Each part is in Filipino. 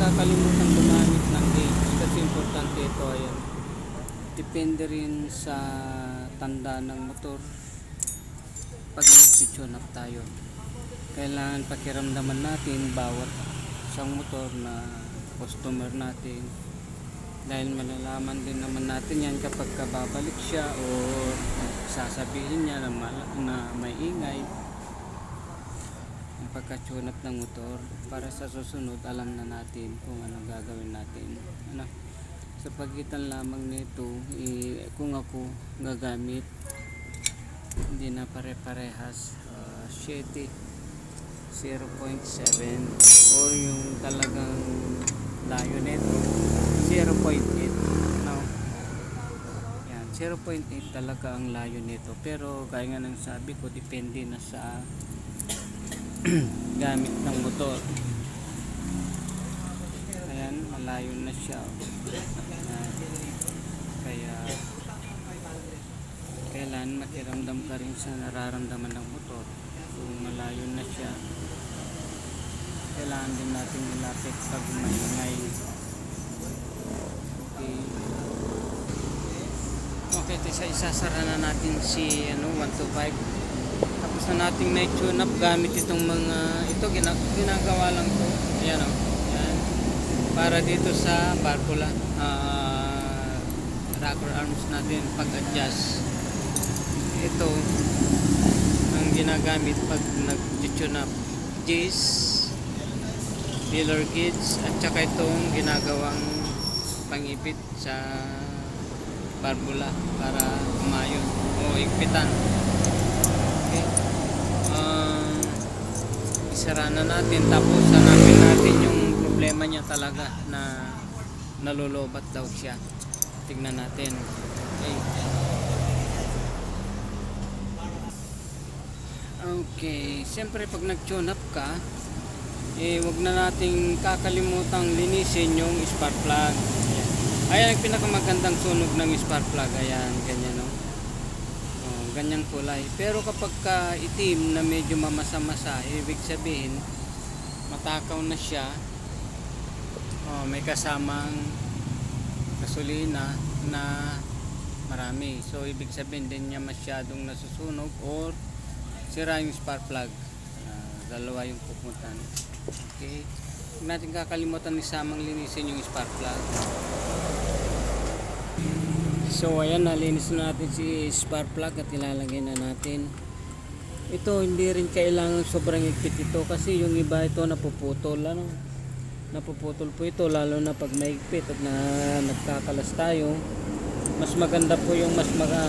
kakalimutan gumamit ng gauge kasi importante ito ayan. Depende rin sa tanda ng motor pag nag-tune up tayo. Kailangan pakiramdaman natin bawat isang motor na customer natin dahil malalaman din naman natin yan kapag kababalik siya o sasabihin niya na, na may ingay pagka-tune ng motor para sa susunod alam na natin kung anong gagawin natin ano sa pagitan lamang nito eh, kung ako gagamit hindi na pare-parehas uh, 7 0.7 or yung talagang layo nito 0.8 no? yan 0.8 talaga ang layo nito pero gaya nga ng sabi ko depende na sa gamit ng motor. Ayan malayo na siya. Ayan. kaya kailan makiramdam ka rin sa nararamdaman ng motor? Kung malayo na siya kailangan din natin ilapit pag maingay. Okay. Okay isa isasara na natin si ano 125 tapos na nating na tune up gamit itong mga ito gina, ginagawa lang to. Ayan o yan. para dito sa barbula ah rocker arms natin pag adjust ito ang ginagamit pag nag-tune up J's filler gauge at saka itong ginagawang pangipit sa barbula para umayon o higpitan isara na natin tapos hanapin natin yung problema niya talaga na nalulobat daw siya tignan natin okay Okay, siyempre pag nag-tune up ka, eh wag na nating kakalimutang linisin yung spark plug. Ayan. Ang pinakamagandang sunog ng spark plug. Ayan, ganyan ganyang kulay. Pero kapag ka itim na medyo mamasa-masa, ibig sabihin matakaw na siya. Oh, may kasamang gasolina na marami. So ibig sabihin din niya masyadong nasusunog or sira yung spark plug. Ah, dalawa yung pupuntan. Okay. Huwag natin kakalimutan ni Samang linisin yung spark plug. So ayan, nalinis na natin si spark plug at ilalagay na natin. Ito hindi rin kailangan sobrang higpit ito kasi yung iba ito napuputol ano. Napuputol po ito lalo na pag mahigpit at na nagkakalas tayo. Mas maganda po yung mas mga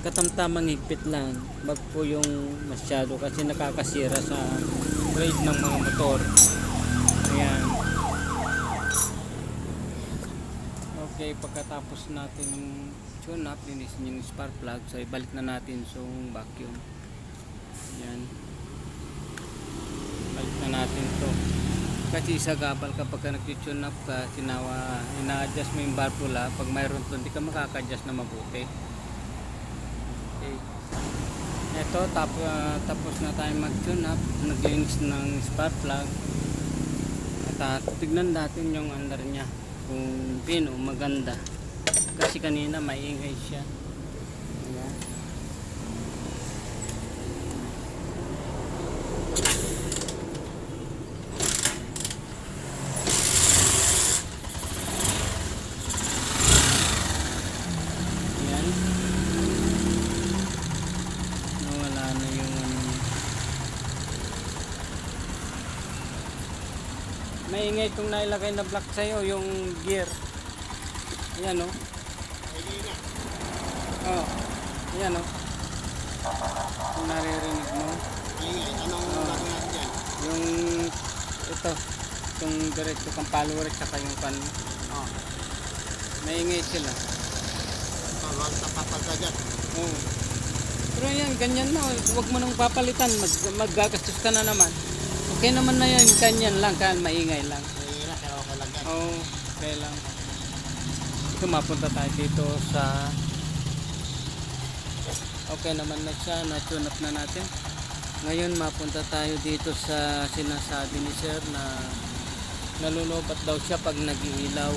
katamtamang higpit lang wag po yung masyado kasi nakakasira sa grade ng mga motor ayan okay pagkatapos natin tune up linisin yung spark plug so ibalik na natin so vacuum ayan balik na natin to kasi sa gabal kapag ka nag-tune up ka sinawa ina-adjust mo yung barbula pag mayroon to hindi ka makaka-adjust na mabuti Okay. Ito, tap, ah, tapos na tayo mag-tune up. Naglinis ng spark plug. At ah, tignan natin yung under niya. Kung pino, maganda. Kasi kanina maingay siya. Ayan. Ayan. Nawala na yung ano niya. Maingay itong nailagay na block sa'yo, yung gear. Ayan o. Oh. Ayan o. Kung naririnig mo. Ingay, anong gagawin natin? Yung ito. Itong diretso kang follower at saka yung pan. Oh, Maingay sila. tawag sa papalta dyan. Oo. Pero yan, ganyan na. Huwag mo nang papalitan. Mag, ka na naman. Okay naman na yan. Ganyan lang. Kan maingay lang. Mahira, pero okay lang yan. Oo. Okay lang. Ito, mapunta tayo dito sa... Okay naman na siya. Na-tune up na natin. Ngayon, mapunta tayo dito sa sinasabi ni Sir na Nalulubat daw siya pag nag-iilaw.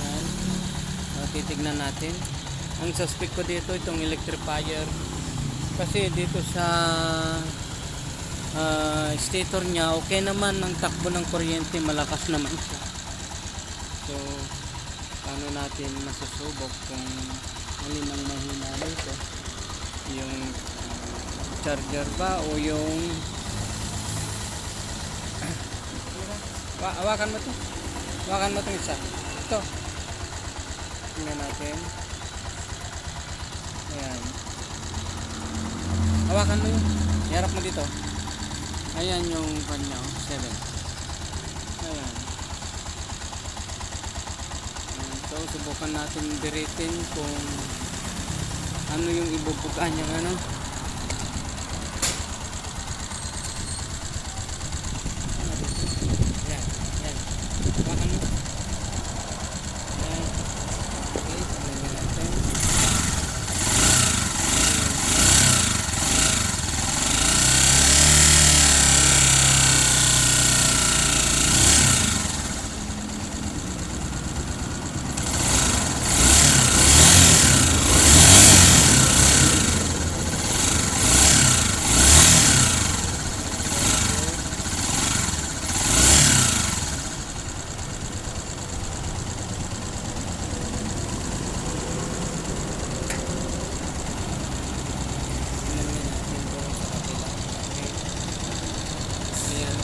Yan. Uh, titignan natin. Ang suspect ko dito, itong electrifier. Kasi dito sa ah, stator niya, okay naman ang takbo ng kuryente, malakas naman siya. So, paano natin masusubok kung alin ang mahina nito? Yung charger ba o yung Wa hawakan mo to. Hawakan mo itong isa. Ito. Tingnan natin. Ayan. Hawakan mo yun. Iharap mo dito. Ayan yung kanya. 7. Ayan. So, subukan natin biritin kung ano yung ibubuga niyang ano. Ayan. Ayan. Hawakan mo. Ayan. Okay, tingnan natin. Tingnan natin doon sa kabila. Okay. Ayan.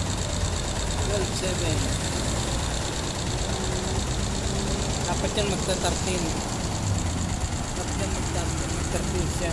12.7 Dapat yan magta-13 Dapat yan magta-13 Mag-13 siya